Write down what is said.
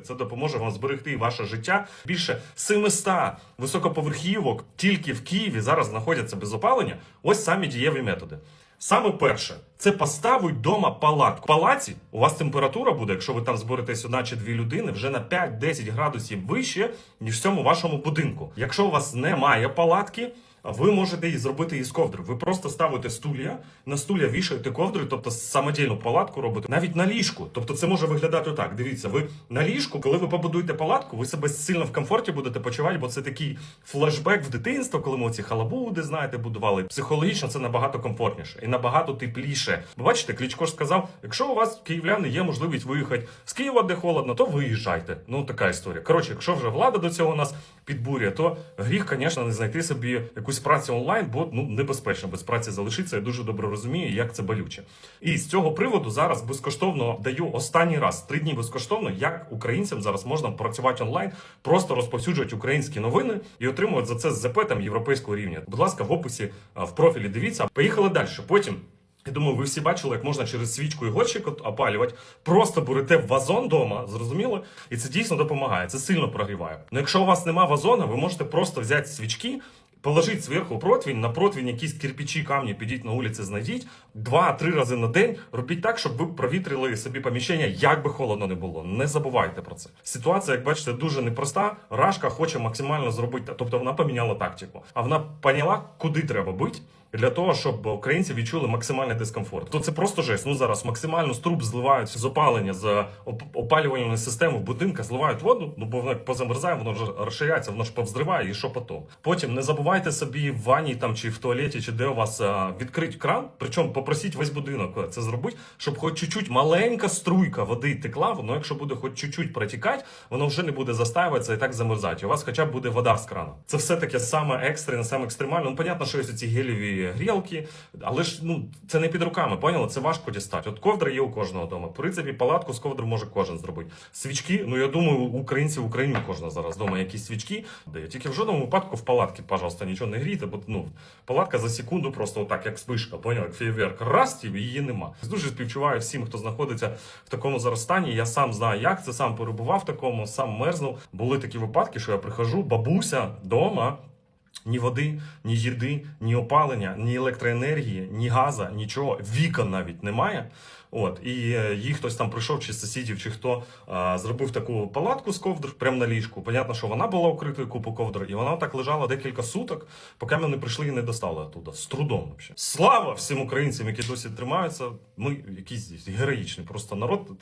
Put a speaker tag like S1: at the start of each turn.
S1: Це допоможе вам зберегти ваше життя. Більше 700 високоповерхівок тільки в Києві зараз знаходяться без опалення. Ось самі дієві методи. Саме перше, це поставить вдома палатку. В палаці у вас температура буде, якщо ви там зберетесь одна чи дві людини, вже на 5-10 градусів вище, ніж в цьому вашому будинку. Якщо у вас немає палатки, ви можете її зробити із ковдри. Ви просто ставите стулья, на стулья вішаєте ковдри, тобто самодільну палатку робите навіть на ліжку. Тобто це може виглядати так. Дивіться, ви на ліжку, коли ви побудуєте палатку, ви себе сильно в комфорті будете почувати, бо це такий флешбек в дитинство, коли ми ці халабуди, знаєте, будували. Психологічно це набагато комфортніше і набагато тепліше. Бачите, Кличко ж сказав: якщо у вас київляни є можливість виїхати з Києва, де холодно, то виїжджайте. Ну така історія. Коротше, якщо вже влада до цього нас підбурює, то гріх, звісно, не знайти собі якусь працю онлайн, бо ну небезпечно без праці залишитися. Я дуже добре розумію, як це болюче. І з цього приводу зараз безкоштовно даю останній раз три дні безкоштовно, як українцям зараз можна працювати онлайн, просто розповсюджувати українські новини і отримувати за це ЗП там європейського рівня. Будь ласка, в описі в профілі дивіться. Поїхали далі. Потім. Я думаю, ви всі бачили, як можна через свічку і горщик опалювати. Просто берете вазон вдома, зрозуміло, і це дійсно допомагає. Це сильно прогріває. Ну якщо у вас нема вазона, ви можете просто взяти свічки. Положіть зверху противень, на противень якісь кирпичі, камні, підіть на вулиці, знайдіть два-три рази на день. Робіть так, щоб ви провітрили собі поміщення, як би холодно не було. Не забувайте про це. Ситуація, як бачите, дуже непроста. Рашка хоче максимально зробити, тобто вона поміняла тактику, а вона поняла, куди треба бити. Для того щоб українці відчули максимальний дискомфорт, то це просто жесть. Ну зараз максимально з труб зливають з опалення з оп- опалювальної системи в будинках, зливають воду. Ну бо воно позамерзає, воно вже розширяється, воно ж повзриває, і що потім. Потім не забувайте собі в ванні там чи в туалеті, чи де у вас а, відкрити кран. Причому попросіть весь будинок це зробити, щоб хоч чуть-чуть маленька струйка води текла. Воно, якщо буде хоч чуть-чуть протікати, воно вже не буде застаюватися і так замерзати. У вас хоча б буде вода з крана. Це все таке саме екстрене, саме екстремальне. Ну, понятно, що ці геліві грілки, але ж ну це не під руками, поняли? Це важко дістати. От ковдра є у кожного вдома. В принципі, палатку з ковдри може кожен зробити. Свічки, ну я думаю, у українців в Україні кожна зараз вдома якісь свічки. Де тільки в жодному випадку в палатки, пожалуйста, нічого не грійте, бо ну палатка за секунду просто отак, як спишка, поняв, як фейерверк. Раз і її нема. Дуже співчуваю всім, хто знаходиться в такому зараз. Я сам знаю, як це сам перебував в такому, сам мерзнув. Були такі випадки, що я прихожу, бабуся вдома. Ні води, ні їди, ні опалення, ні електроенергії, ні газа, нічого, вікон навіть немає. От і е, їй хтось там прийшов, чи сусідів, чи хто а, зробив таку палатку з ковдр прямо на ліжку. Понятно, що вона була укритою купу ковдр, і вона так лежала декілька суток, поки ми не прийшли і не достали оттуда. З трудом вообще. Слава всім українцям, які досі тримаються. Ми якісь героїчні, просто народ